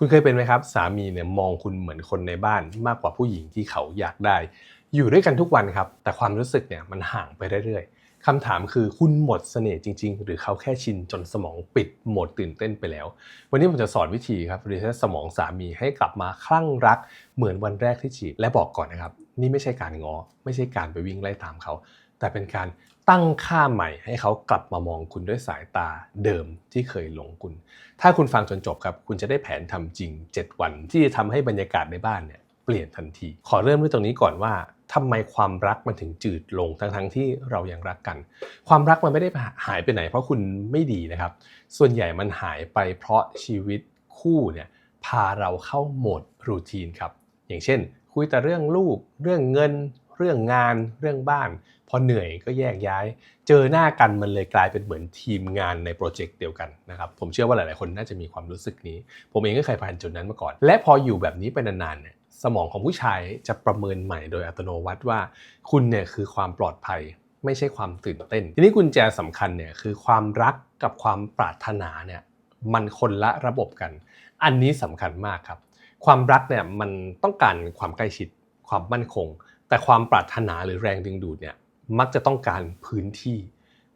คุณเคยเป็นไหมครับ สามีเนี่ยมองคุณเหมือนคนในบ้านมากกว่าผู้หญิงที่เขาอยากได้ อยู่ด้วยกันทุกวันครับ แต่ความรู้สึกเนี่ยมันห่างไปเรื่อยๆคำถามคือคุณหมดเสน่ห์จริง ๆ หรือเขาแค่ชินจนสมองปิดโหมดตื่นเต้นไปแล้ว วันนี้ผมจะสอนวิธีครับรีเซ็ตสมองสามีให้กลับมาคลั่งรัก เหมือนวันแรกที่จีบและบอกก่อนนะครับ นี่ไม่ใช่การงอ ไม่ใช่การไปวิ่งไล่ตามเขา แต่เป็นการ ตั้งค่าใหม่ให้เขากลับมามองคุณด้วยสายตาเดิมที่เคยหลงคุณ ถ้าคุณฟังจนจบครับ คุณจะได้แผนทำจริง 7 วันที่จะทำให้บรรยากาศในบ้านเนี่ยเปลี่ยนทันที ขอเริ่มด้วยตรงนี้ก่อนว่าทำไมความรักมันถึงจืดลงทั้งๆที่เรายังรักกัน ความรักมันไม่ได้หายไปไหน เพราะคุณไม่ดีนะครับ ส่วนใหญ่มันหายไปเพราะชีวิตคู่เนี่ยพาเราเข้าโหมดรูทีนครับอย่างเช่น คุยแต่เรื่องลูก เรื่องเงิน เรื่องงาน เรื่องบ้าน พอเหนื่อยก็แยกย้าย เจอหน้ากันมันเลยกลายเป็นเหมือนทีมงานในโปรเจกต์เดียวกันนะครับผมเชื่อว่าหลายๆคนน่าจะมีความรู้สึกนี้ ผมเองก็เคยผ่านจุดนั้นมาก่อน และพออยู่แบบนี้ไปนานๆเนี่ยสมองของผู้ชายจะประเมินใหม่โดยอัตโนมัติว่า คุณเนี่ยคือความปลอดภัยไม่ใช่ความตื่นเต้น ทีนี้กุญแจสำคัญเนี่ยคือความรักกับความปรารถนาเนี่ยมันคนละระบบกัน อันนี้สำคัญมากครับ ความรักเนี่ยมันต้องการความใกล้ชิดความมั่นคง แต่ความปรารถนาหรือแรงดึงดูดเนี่ย มักจะต้องการพื้นที่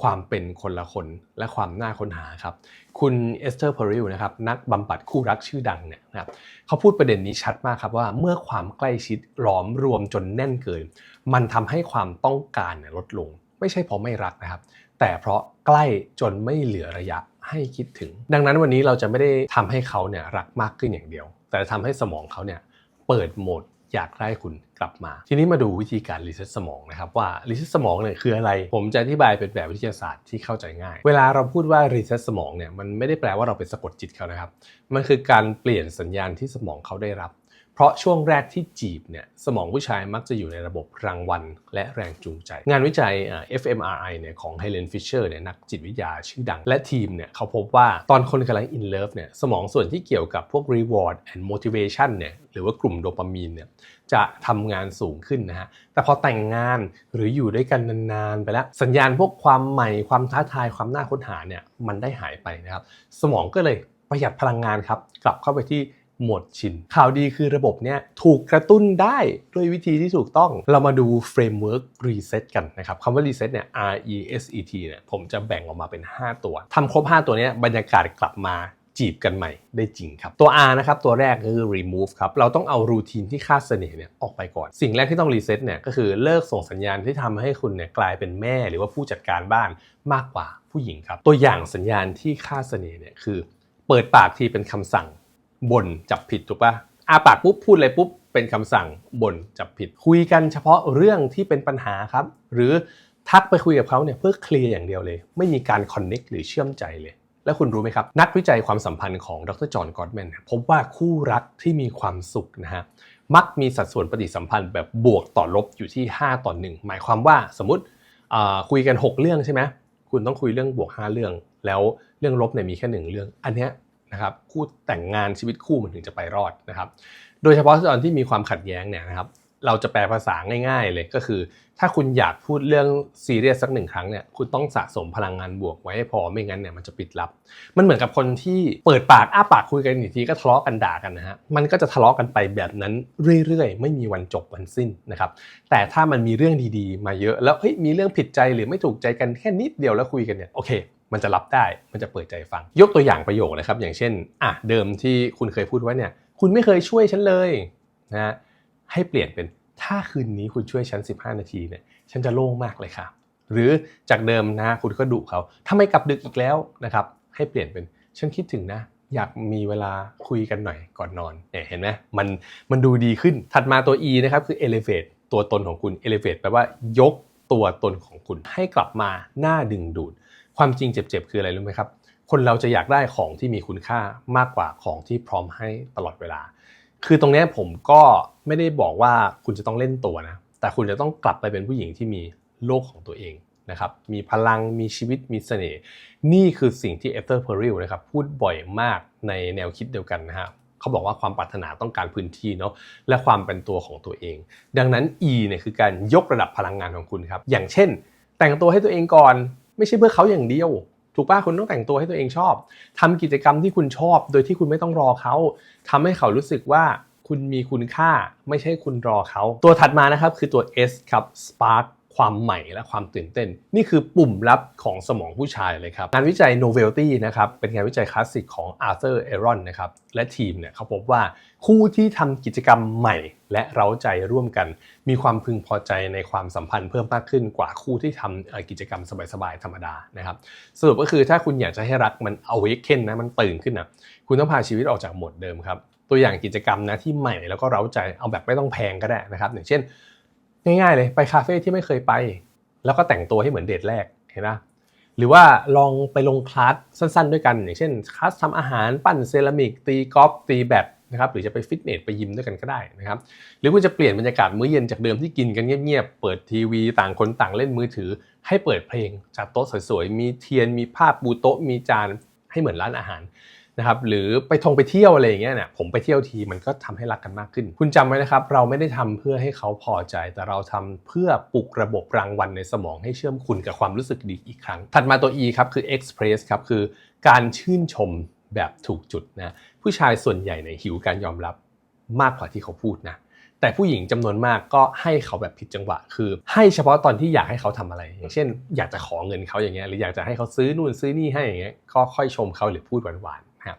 ความเป็นคนละคนและความน่าค้นหาครับ คุณเอสเตอร์เพริลนะครับนักบำบัดคู่รักชื่อดังเนี่ยนะครับเขาพูดประเด็นนี้ชัดมากครับว่าเมื่อความใกล้ชิดหลอมรวมจนแน่นเกิน มันทำให้ความต้องการลดลง ไม่ใช่เพราะไม่รักนะครับ แต่เพราะใกล้จนไม่เหลือระยะให้คิดถึง ดังนั้นวันนี้เราจะไม่ได้ทำให้เขาเนี่ยรักมากขึ้นอย่างเดียว แต่ทำให้สมองเขาเนี่ยเปิดโหมด อยากได้คุณกลับมา ทีนี้มาดูวิธีการรีเซ็ตสมองนะครับว่ารีเซ็ตสมองเนี่ยคืออะไร ผมจะอธิบายเป็นแบบวิทยาศาสตร์ที่เข้าใจง่าย เวลาเราพูดว่ารีเซ็ตสมองเนี่ยมันไม่ได้แปลว่าเราไปสะกดจิตเขานะครับ มันคือการเปลี่ยนสัญญาณที่สมองเขาได้รับ เพราะช่วงแรกที่จีบเนี่ยสมองผู้ชายมักจะอยู่ในระบบรางวัล และแรงจูงใจ งานวิจัย fMRI เนี่ยของ Helen Fisher เนี่ยนักจิตวิทยาชื่อดัง และทีมเนี่ยเขาพบว่าตอนคนกำลัง in love เนี่ยสมองส่วนที่เกี่ยวกับพวก reward and motivation เนี่ยหรือว่ากลุ่มโดปามีนเนี่ยจะทำงานสูงขึ้นนะฮะ แต่พอแต่งงานหรืออยู่ด้วยกันนานๆไปแล้ว สัญญาณพวกความใหม่ความท้าทายความน่าค้นหาเนี่ยมันได้หายไปนะครับ สมองก็เลยประหยัดพลังงานครับกลับเข้าไปที่ หมดชิน ข่าวดีคือระบบเนี้ยถูกกระตุ้นได้ด้วยวิธีที่ถูกต้อง เรามาดูเฟรมเวิร์กรีเซ็ตกันนะครับคำว่ารีเซ็ตเนี่ย R E S E T เนี่ยผมจะแบ่งออกมาเป็น 5 ตัวทำครบ 5 ตัวเนี้ยบรรยากาศกลับมาจีบกันใหม่ได้จริงครับ ตัว R นะครับ ตัวแรกคือ remove ครับ เราต้องเอารูทีนที่ค่าเสน่ห์เนี่ยออกไปก่อน สิ่งแรกที่ต้องรีเซ็ตเนี่ยก็คือเลิกส่งสัญญาณที่ทำให้คุณเนี่ยกลายเป็นแม่หรือว่าผู้จัดการบ้านมากกว่าผู้หญิงครับ ตัวอย่างสัญญาณที่ค่าเสน่ห์เนี่ยคือ เปิดปากทีเป็นคำสั่ง บ่นจับผิดถูกปะอาปากปุ๊บพูดเลยปุ๊บเป็นคำสั่งบ่นจับผิด คุยกันเฉพาะเรื่องที่เป็นปัญหาครับ หรือทักไปคุยกับเขาเนี่ยเพื่อเคลียร์อย่างเดียวเลย ไม่มีการคอนเน็กหรือเชื่อมใจเลย แล้วคุณรู้ไหมครับ นักวิจัยความสัมพันธ์ของดรจอห์นกอดแมนพบว่าคู่รักที่มีความสุขนะฮะมักมีสัดส่วนปฏิสัมพันธ์แบบบวกต่อลบอยู่ที่ 5 ต่อ 1 หมายความว่าสมมติอ่าคุยกัน 6 เรื่องใช่ไหมคุณต้องคุยเรื่องบวก 5 เรื่อง แล้วเรื่องลบเนี่ยมีแค่หนึ่งเรื่อง อันเนี้ย นะครับคู่แต่งงานชีวิตคู่มันถึงจะไปรอดนะครับ โดยเฉพาะตอนที่มีความขัดแย้งเนี่ยนะครับเราจะแปลภาษาง่ายๆเลยก็คือ ถ้าคุณอยากพูดเรื่องซีเรียสสักหนึ่งครั้งเนี่ยคุณต้องสะสมพลังงานบวกไว้ให้พอไม่งั้นเนี่ยมันจะปิดลับ มันเหมือนกับคนที่เปิดปากอ้าปากคุยกันอีกทีก็ทะเลาะกันด่ากันนะฮะมันก็จะทะเลาะกันไปแบบนั้นเรื่อยๆ ไม่มีวันจบวันสิ้นนะครับแต่ถ้ามันมีเรื่องดีๆ มาเยอะแล้วเฮ้ยมีเรื่องผิดใจหรือไม่ถูกใจกันแค่นิดเดียวแล้วคุยกันเนี่ยโอเค มันจะรับได้ มันจะเปิดใจฟัง ยกตัวอย่างประโยคนะครับ อย่างเช่น อะ เดิมที่คุณเคยพูดไว้เนี่ย คุณไม่เคยช่วยฉันเลยนะฮะให้เปลี่ยนเป็นถ้าคืนนี้คุณช่วยฉัน 15 นาทีเนี่ย ฉันจะโล่งมากเลยค่ะ หรือจากเดิมนะคุณก็ดุเขาทำไมกลับดึกอีกแล้วนะครับ ให้เปลี่ยนเป็นฉันคิดถึงนะ อยากมีเวลาคุยกันหน่อยก่อนนอนเนี่ยเห็นไหมมันมันดูดีขึ้นถัดมาตัว E นะครับคือ elevate ตัวตนของคุณ elevate แปลว่ายกตัวตนของคุณให้กลับมาหน้าดึงดูด ความจริงเจ็บๆคืออะไรรู้ไหมครับ คนเราจะอยากได้ของที่มีคุณค่ามากกว่าของที่พร้อมให้ตลอดเวลา คือตรงนี้ผมก็ไม่ได้บอกว่าคุณจะต้องเล่นตัวนะ แต่คุณจะต้องกลับไปเป็นผู้หญิงที่มีโลกของตัวเองนะครับ มีพลัง มีชีวิต มีเสน่ห์ นี่คือสิ่งที่เอฟเตอร์เพอริลนะครับพูดบ่อยมากในแนวคิดเดียวกันนะฮะเขาบอกว่าความปรารถนาต้องการพื้นที่เนาะ และความเป็นตัวของตัวเอง ดังนั้น E เนี่ยคือการยกระดับพลังงานของคุณครับ อย่างเช่น แต่งตัวให้ตัวเองก่อน ไม่ใช่เพื่อเขาอย่างเดียว ถูกป่ะคุณต้องแต่งตัวให้ตัวเองชอบทำกิจกรรมที่คุณชอบ โดยที่คุณไม่ต้องรอเขาทำให้เขารู้สึกว่าคุณมีคุณค่า ไม่ใช่คุณรอเขา ตัวถัดมานะครับคือตัว S ครับ Spark ความใหม่และความตื่นเต้น นี่คือปุ่มลับของสมองผู้ชายเลยครับ งานวิจัย Novelty นะครับเป็นงานวิจัยคลาสสิกของ Arthur Aaron นะครับและทีมเนี่ยเขาพบว่าคู่ที่ทำกิจกรรมใหม่ และเร้าใจร่วมกัน มีความพึงพอใจในความสัมพันธ์เพิ่มมากขึ้นกว่าคู่ที่ทำกิจกรรมสบายๆธรรมดานะครับสรุปก็คือถ้าคุณอยากจะให้รักมัน awaken นะมันตื่นขึ้นนะคุณต้องพาชีวิตออกจากโหมดเดิมครับตัวอย่างกิจกรรมนะที่ใหม่แล้วก็เร้าใจเอาแบบไม่ต้องแพงก็ได้นะครับอย่างเช่น ง่ายๆเลยไปคาเฟ่ที่ไม่เคยไป แล้วก็แต่งตัวให้เหมือนเดทแรกเห็นไหมหรือว่าลองไปลงคลาสสั้นๆด้วยกัน อย่างเช่นคลาสทำอาหารปั้นเซรามิก ตีกอล์ฟตีแบดนะครับหรือจะไปฟิตเนสไปยิมด้วยกันก็ได้นะครับหรือคุณจะเปลี่ยนบรรยากาศมื้อเย็นจากเดิมที่กินกันเงียบๆเปิดทีวีต่างคนต่างเล่นมือถือ ให้เปิดเพลงจัดโต๊ะสวยๆมีเทียนมีภาพบูโต๊ะมีจานให้เหมือนร้านอาหาร นะครับหรือไปทงไปเที่ยวอะไรอย่างเงี้ยเนี่ยผมไปเที่ยวทีมันก็ทำให้รักกันมากขึ้น คุณจำไว้นะครับ เราไม่ได้ทำเพื่อให้เขาพอใจ แต่เราทำเพื่อปลุกระบบรางวัลในสมองให้เชื่อมคุณกับความรู้สึกดีอีกครั้ง ถัดมาตัว E ครับคือ express ครับคือการชื่นชมแบบถูกจุดนะผู้ชายส่วนใหญ่ในหิวการยอมรับมากกว่าที่เขาพูดนะแต่ผู้หญิงจำนวนมากก็ให้เขาแบบผิดจังหวะ คือ ให้เฉพาะตอนที่อยากให้เขาทำอะไร อย่างเช่น อยากจะขอเงินเขาอย่างเงี้ยหรืออยากจะให้เขาซื้อนู่นซื้อนี่ให้อย่างเงี้ยก็ค่อยชมเขาหรือพูดหวานๆ ครับ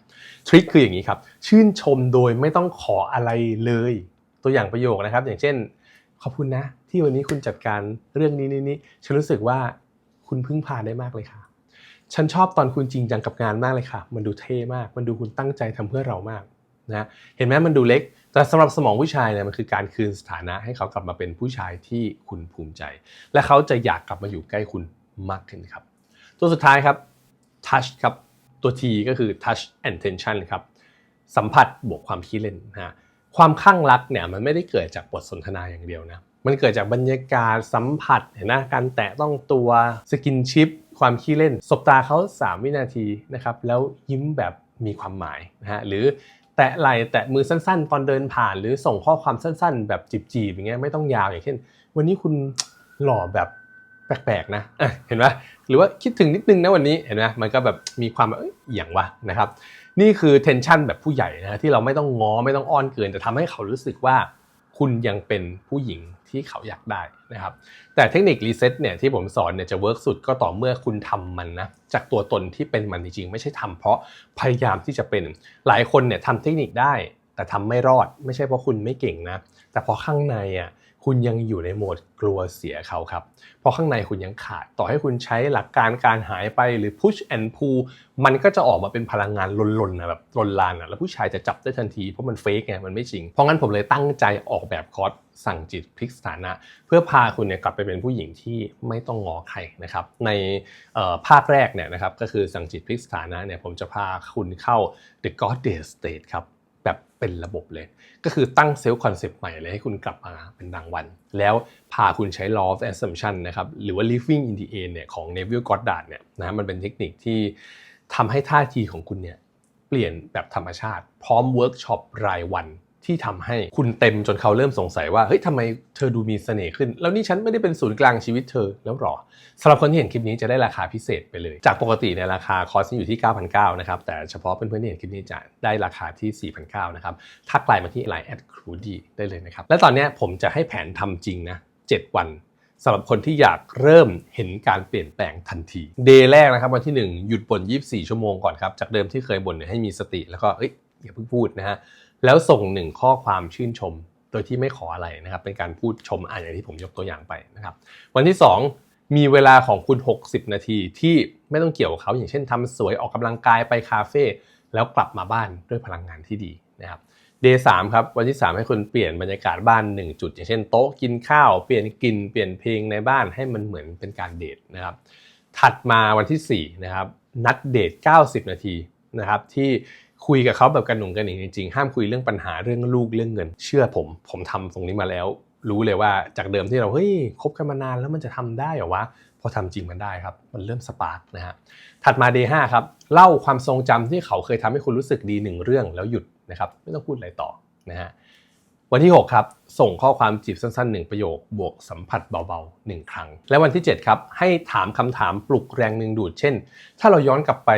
ทริคคืออย่างนี้ครับ ชื่นชมโดยไม่ต้องขออะไรเลย ตัวอย่างประโยคนะครับ อย่างเช่น ขอบคุณนะ ที่วันนี้คุณจัดการเรื่องนี้นี่นี่ฉันรู้สึกว่าคุณพึ่งพาได้มากเลยค่ะ ฉันชอบตอนคุณจริงจังกับงานมากเลยค่ะ มันดูเท่มาก มันดูคุณตั้งใจทำเพื่อเรามากนะเห็นไหมมันดูเล็ก แต่สำหรับสมองผู้ชายเนี่ยมันคือการคืนสถานะให้เขากลับมาเป็นผู้ชายที่คุณภูมิใจ และเขาจะอยากกลับมาอยู่ใกล้คุณมากขึ้นครับ ตัวสุดท้ายครับ touch ครับ ตัว T ก็คือ touch and tension ครับสัมผัสบวกความขี้เล่นนะฮะความข้างรักเนี่ยมันไม่ได้เกิดจากบทสนทนาอย่างเดียวนะมันเกิดจากบรรยากาศสัมผัสเห็นนะการแตะต้องตัวสกินชิปความขี้เล่น สบตาเขา 3 วินาทีนะครับแล้วยิ้มแบบมีความหมายนะฮะหรือแตะไหล่แตะมือสั้นๆ ตอนเดินผ่าน หรือส่งข้อความสั้นๆ แบบจีบๆอย่างเงี้ยไม่ต้องยาวอย่างเช่น วันนี้คุณหล่อแบบ แปลกๆนะะเห็นไหมหรือว่าคิดถึงนิดนึงนะวันนี้เห็นไหมมันก็แบบมีความแบบเอ้ยอย่างวะนะครับ นี่คือเทนชันแบบผู้ใหญ่นะที่เราไม่ต้องง้อไม่ต้องอ้อนเกินแต่ทำให้เขารู้สึกว่าคุณยังเป็นผู้หญิงที่เขาอยากได้นะครับ แต่เทคนิครีเซ็ตเนี่ยที่ผมสอนเนี่ยจะเวิร์กสุดก็ต่อเมื่อคุณทำมันนะจากตัวตนที่เป็นมันจริงๆไม่ใช่ทำเพราะพยายามที่จะเป็นหลายคนเนี่ยทำเทคนิคได้ แต่ทำไม่รอดไม่ใช่เพราะคุณไม่เก่งนะ แต่เพราะข้างในอะคุณยังอยู่ในโหมดกลัวเสียเขาครับ เพราะข้างในคุณยังขาด ต่อให้คุณใช้หลักการการหายไปหรือ push and pull มันก็จะออกมาเป็นพลังงานลนๆนะแบบลนลานนะแล้วผู้ชายจะจับได้ทันทีเพราะมันเฟกไงมันไม่จริง เพราะงั้นผมเลยตั้งใจออกแบบคอร์สสั่งจิตพลิกสถานะ เพื่อพาคุณเนี่ยกลับไปเป็นผู้หญิงที่ไม่ต้องงอใครนะครับ ในภาคแรกเนี่ยนะครับก็คือสั่งจิตพลิกสถานะเนี่ยผมจะพาคุณเข้า the goddess state ครับ แบบเป็นระบบเลย ก็คือตั้งเซลล์คอนเซปต์ใหม่เลยให้คุณกลับมาเป็นรางวัล แล้วพาคุณใช้ law of assumption นะครับหรือว่า living in the end เนี่ยของ Neville Goddard เนี่ยนะมันเป็นเทคนิคที่ทำให้ท่าทีของคุณเนี่ยเปลี่ยนแบบธรรมชาติ พร้อมเวิร์กช็อปรายวัน ที่ทำให้คุณเต็มจนเขาเริ่มสงสัยว่าเฮ้ยทำไมเธอดูมีเสน่ห์ขึ้น แล้วนี่ฉันไม่ได้เป็นศูนย์กลางชีวิตเธอแล้วหรอสำหรับคนที่เห็นคลิปนี้จะได้ราคาพิเศษไปเลย จากปกติในราคาคอร์สอยู่ที่ 9,900นะครับแต่เฉพาะเพื่อนๆที่เห็นคลิปนี้จะได้ราคาที่ 4,900นะครับทักไลน์มาที่ line at c r u d y ได้เลยนะครับและตอนนี้ผมจะให้แผนทำจริงนะ7วันสำหรับคนที่อยากเริ่มเห็นการเปลี่ยนแปลงทันที เดย์แรกนะครับวันที่ 1 หยุดบ่น24 ชั่วโมงก่อนครับ จากเดิมที่เคยบ่นให้มีสติแล้วก็เอ้ยอย่าเพิ่งพูดนะฮะ แล้วส่งหนึ่งข้อความชื่นชม โดยที่ไม่ขออะไรนะครับ เป็นการพูดชมอ่านอย่างที่ผมยกตัวอย่างไปนะครับ วันที่ 2 มีเวลาของคุณ 60 นาทีที่ไม่ต้องเกี่ยวกับเขาอย่างเช่นทำสวยออกกำลังกายไปคาเฟ่แล้วกลับมาบ้านด้วยพลังงานที่ดีนะครับเดย์สามครับวันที่ 3 ให้คุณเปลี่ยนบรรยากาศบ้าน 1 จุด อย่างเช่นโต๊ะกินข้าวเปลี่ยนกินเปลี่ยนเพลงในบ้านให้มันเหมือนเป็นการเดทนะครับถัดมาวันที่4นะครับนัดเดท 90 นาทีนะครับที่ คุยกับเขาแบบกันหนุ่งกันหนิงจริงๆห้ามคุยเรื่องปัญหาเรื่องลูกเรื่องเงิน เชื่อผม ผมทำตรงนี้มาแล้ว รู้เลยว่าจากเดิมที่เราเฮ้ยคบกันมานานแล้วมันจะทำได้หรอวะพอทำจริงมันได้ครับ มันเริ่มสปาร์กนะฮะถัดมา day 5ครับเล่าความทรงจำที่เขาเคยทำให้คุณรู้สึกดีหนึ่งเรื่องแล้วหยุดนะครับไม่ต้องพูดอะไรต่อนะฮะวันที่ 6 ครับ ส่งข้อความจีบสั้นๆ 1 ประโยค บวกสัมผัสเบาๆ 1 ครั้ง และวันที่ 7 ครับ ให้ถามคำถามปลุกแรงดึงดูด เช่น ถ้าเราย้อนกลับไป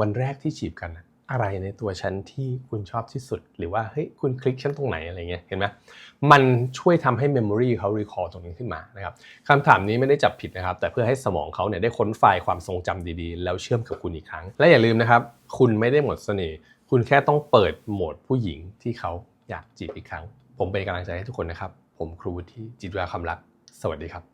วันแรกที่จีบกัน อะไรในตัวฉันที่คุณชอบที่สุด หรือว่าเฮ้ยคุณคลิกฉันตรงไหนอะไรเงี้ยเห็นไหมมันช่วยทำให้ Memory เขา recall ตรงนี้ขึ้นมานะครับคำถามนี้ไม่ได้จับผิดนะครับ แต่เพื่อให้สมองเขาเนี่ยได้ค้นไฟล์ความทรงจำดีๆ แล้วเชื่อมกับคุณอีกครั้ง และอย่าลืมนะครับ คุณไม่ได้หมดเสน่ห์คุณแค่ต้องเปิดโหมดผู้หญิงที่เขาอยากจีบอีกครั้ง ผมเป็นกำลังใจให้ทุกคนนะครับ ผมครูวุฒิจิตวิทยาความรัก สวัสดีครับ